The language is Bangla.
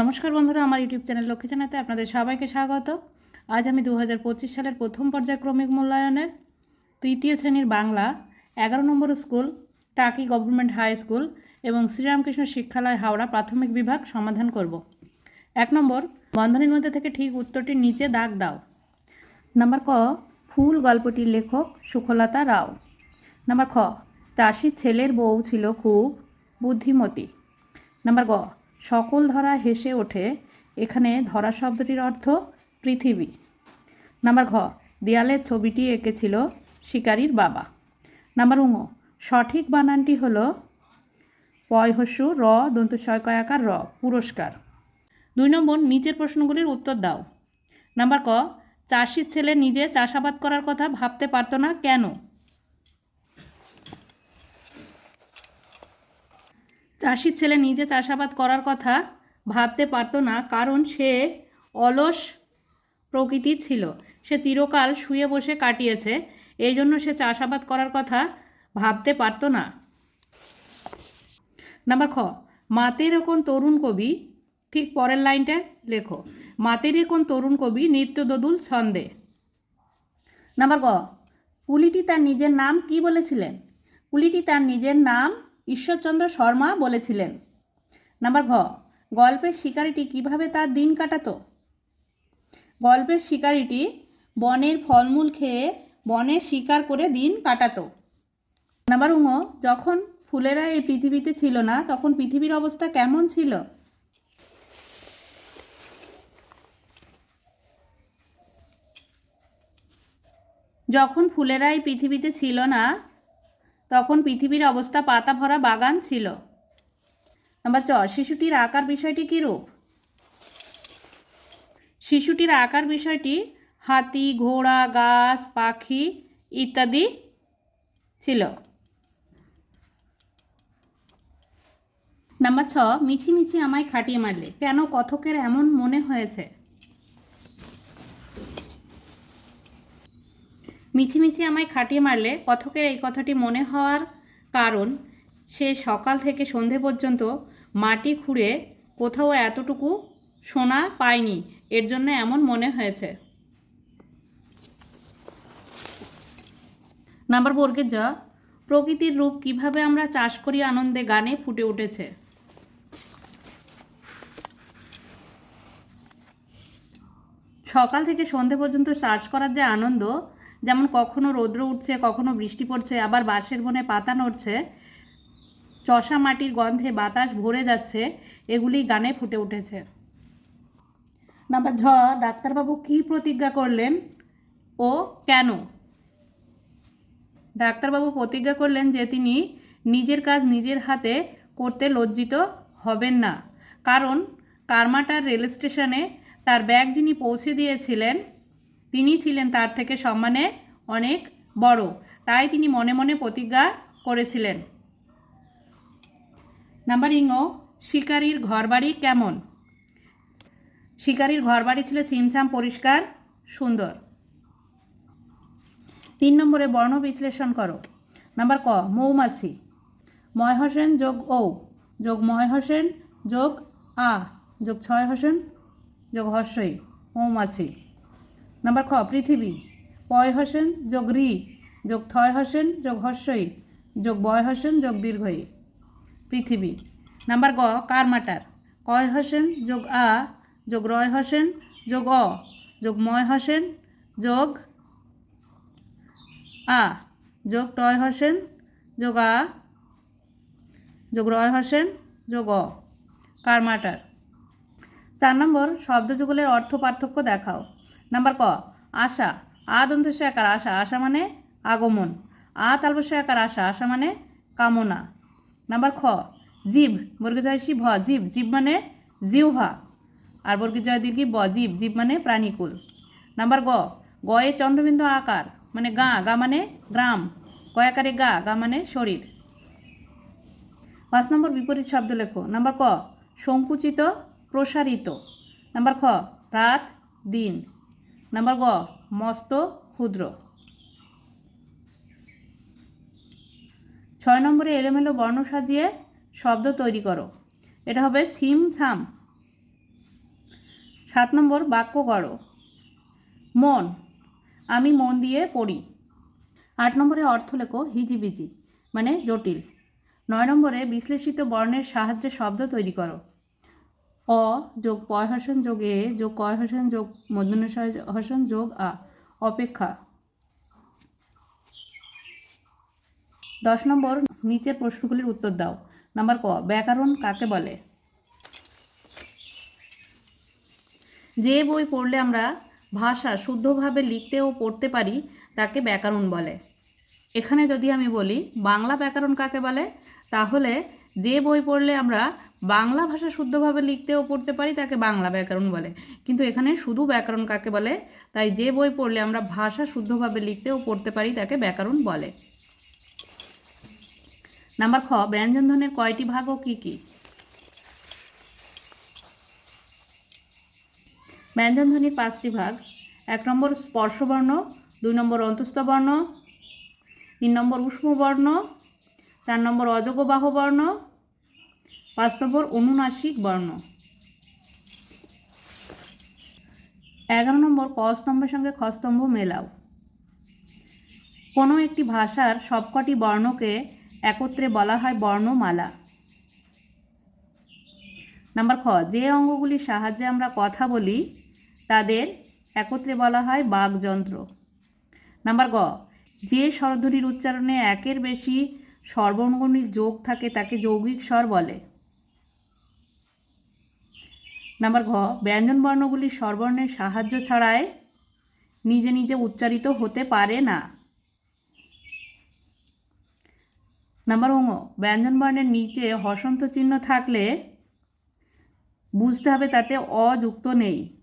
নমস্কার বন্ধুরা, আমার ইউটিউব চ্যানেল লক্ষ্মী জানাতে আপনাদের সবাইকে স্বাগত। আজ আমি দু হাজার পঁচিশ সালের প্রথম পর্যায়ক্রমিক মূল্যায়নের তৃতীয় শ্রেণির বাংলা এগারো নম্বর school, Taki government high school এবং শ্রীরামকৃষ্ণ শিক্ষালয় হাওড়া প্রাথমিক বিভাগ সমাধান করব। এক নম্বর বন্ধনীর মধ্যে থেকে ঠিক উত্তরটির নিচে দাগ দাও। নাম্বার ক, ফুল গল্পটির লেখক সুখলতা রাও। নাম্বার খ চাষির ছেলের বউ ছিল খুব বুদ্ধিমতী। নাম্বার গ সকল ধরা হেসে ওঠে। এখানে ধরা শব্দটির অর্থ পৃথিবী। নাম্বার ঘ, দেয়ালের ছবিটি এঁকেছিল শিকারীর বাবা। নাম্বার উঙ সঠিক বানানটি হলো পয় হস্যু, র, দন্ত কয়াকার র, পুরস্কার। দুই নম্বর, নিচের প্রশ্নগুলির উত্তর দাও। নাম্বার ক, চাষির ছেলে নিজে চাষাবাদ করার কথা ভাবতে পারতো না কেন? চাষির ছেলে নিজে চাষাবাদ করার কথা ভাবতে পারতো না, কারণ সে অলস প্রকৃতির ছিল। সে চিরকাল শুয়ে বসে কাটিয়েছে এই জন্য সে চাষাবাদ করার কথা ভাবতে পারতো না। নাম্বার খ, মাতের কোন তরুণ কবি? ঠিক পরের লাইনটা লেখো। মাতের কোন তরুণ কবি? নিত্য দোদুল ছন্দে। নাম্বার ক কুলিটি তার নিজের নাম কি বলেছিলেন? কুলিটি তার নিজের নাম ঈশ্বরচন্দ্র শর্মা বলেছিলেন, নাম্বার ঘ, গল্পের শিকারিটি কীভাবে তার দিন কাটাতো? গল্পের শিকারিটি বনের ফলমূল খেয়ে বনে শিকার করে দিন কাটাতো। নাম্বার উঙ যখন ফুলেরা এই পৃথিবীতে ছিল না, তখন পৃথিবীর অবস্থা কেমন ছিল? যখন ফুলেরা এই পৃথিবীতে ছিল না তখন পৃথিবীর অবস্থা পাতা ভরা বাগান ছিল। নাম্বার চ শিশুটির আকার বিষয়টি কীরূপ শিশুটির আকার বিষয়টি হাতি, ঘোড়া, গাছ, পাখি ইত্যাদি ছিল। নাম্বার ছ, মিছিমিছি আমায় খাটিয়ে মারলে। কেন কথকের এমন মনে হয়েছে? মিছিমিছি আমায় খাটিয়ে মারলে কথকের এই কথাটি মনে হওয়ার কারণ সে সকাল থেকে সন্ধে পর্যন্ত মাটি খুঁড়ে কোথাও এতটুকু সোনা পায়নি। এর জন্য এমন মনে হয়েছে। নাম্বার বর্গের জ, প্রকৃতির রূপ কীভাবে আমরা চাষ করি আনন্দে গানে ফুটে উঠেছে। সকাল থেকে সন্ধে পর্যন্ত চাষ করার যে আনন্দ যেমন কখনো রৌদ্র উঠছে, কখনো বৃষ্টি পড়ছে, আবার বাঁশের বনে পাতা নড়ছে, চষা মাটির গন্ধে বাতাস ভরে যাচ্ছে, এগুলি গানে ফুটে উঠেছে। নাম্বার ঝ, ডাক্তারবাবু কী প্রতিজ্ঞা করলেন ও কেন? ডাক্তারবাবু প্রতিজ্ঞা করলেন যে তিনি নিজের কাজ নিজের হাতে করতে লজ্জিত হবেন না। কারণ কারমাটার রেল স্টেশনে তার ব্যাগ যিনি পৌঁছে দিয়েছিলেন তিনি ছিলেন তার থেকে সম্মানে অনেক বড়। তাই তিনি মনে মনে প্রতিজ্ঞা করেছিলেন। নাম্বার ইংও শিকারীর ঘরবাড়ি কেমন? শিকারীর ঘরবাড়ি ছিল ছিমছাম, পরিষ্কার, সুন্দর। তিন নম্বরে বর্ণ বিশ্লেষণ করো। নাম্বার ক, মৌমাছি। ময় হোসেন যোগ ও যোগ ময় হোসেন যোগ আ, যোগ ছয় হোসেন যোগ হর্ষই, মৌমাছি। নাম্বার খ, পৃথিবী। পয় হোসেন যোগ রি, যোগ থয় হোসেন যোগ হর্ষই, যোগ বয় হোসেন যোগ দীর্ঘই। পৃথিবী। নাম্বার গ কারমাটার কয় হোসেন যোগ আ, যোগ রয় হোসেন যোগ অ, যোগ ময় হোসেন যোগ আ, যোগ টয় হোসেন যোগ আ, যোগ রয় হোসেন যোগ অ। কারমাটার চার নম্বর শব্দযুগলের অর্থ পার্থক্য দেখাও। নাম্বার ক, আশা। আ দন্তস্য একার আশা আশা মানে আগমন। আ তালবস্য একার আশা আশা মানে কামনা। নাম্বার খ, জীব। বর্গজয়সী ভ, জীব। জীব মানে জিহ্বা। আর বর্গজয় দীর্ঘি ব, জীব। জীব মানে প্রাণীকুল। নাম্বার গ, গয়ে চন্দ্রবিন্দু আকার মানে গা। গা মানে গ্রাম। গয়াকারে গা গা মানে শরীর। পাঁচ নম্বর বিপরীত শব্দ লেখো। নাম্বার ক, সংকুচিত প্রসারিত। নাম্বার খ, রাত, দিন। নাম্বার গ, মস্ত, ক্ষুদ্র। ছয় নম্বরে এলোমেলো বর্ণ সাজিয়ে শব্দ তৈরি করো। এটা হবে ছিম ছাম। সাত নম্বর বাক্য করো মন, আমি মন দিয়ে পড়ি। আট নম্বরে অর্থ লেখো, হিজিবিজি মানে জটিল। নয় নম্বরে বিশ্লেষিত বর্ণের সাহায্যে শব্দ তৈরি করো। অ যোগ পয় হসন যোগ এ যোগ কয় হসন যোগ মধ্যন্য হসন যোগ আ। অপেক্ষা। দশ নম্বর, নিচের প্রশ্নগুলির উত্তর দাও। নাম্বার ক, ব্যাকরণ কাকে বলে? যে বই পড়লে আমরা ভাষা শুদ্ধভাবে লিখতে ও পড়তে পারি, তাকে ব্যাকরণ বলে। এখানে যদি আমি বলি, বাংলা ব্যাকরণ কাকে বলে? তাহলে যে বই পড়লে আমরা বাংলা ভাষা শুদ্ধভাবে লিখতে ও পড়তে পারি, তাকে বাংলা ব্যাকরণ বলে। কিন্তু এখানে শুধু ব্যাকরণ কাকে বলে? তাই যে বই পড়লে আমরা ভাষা শুদ্ধভাবে লিখতে ও পড়তে পারি, তাকে ব্যাকরণ বলে। নাম্বার খ, ব্যঞ্জনধ্বনির কয়টি ভাগ ও কী কী? ব্যঞ্জনধ্বনির পাঁচটি ভাগ। এক নম্বর স্পর্শবর্ণ, দুই নম্বর অন্তস্থ বর্ণ তিন নম্বর উষ্ম বর্ণ চার নম্বর অযোগ্যবাহ বর্ণ, পাঁচ নম্বর অনুনাসিক বর্ণ। এগারো নম্বর ক স্তম্ভের সঙ্গে খ স্তম্ভ মেলাও। কোনো একটি ভাষার সবকটি বর্ণকে একত্রে বলা হয় বর্ণমালা। নাম্বার খ, যে অঙ্গগুলির সাহায্যে আমরা কথা বলি, তাদের একত্রে বলা হয় বাকযন্ত্র নাম্বার গ, যে স্বরধ্বনির উচ্চারণে একের বেশি স্বরবর্ণগুলির যোগ থাকে তাকে যৌগিক স্বর বলে। নাম্বার ঘ, ব্যঞ্জন বর্ণগুলি স্বরবর্ণের সাহায্য ছাড়াই নিজে নিজে উচ্চারিত হতে পারে না। নাম্বার ওঙ ব্যঞ্জন বর্ণের নিচে হসন্ত চিহ্ন থাকলে বুঝতে হবে তাতে অযুক্ত নেই।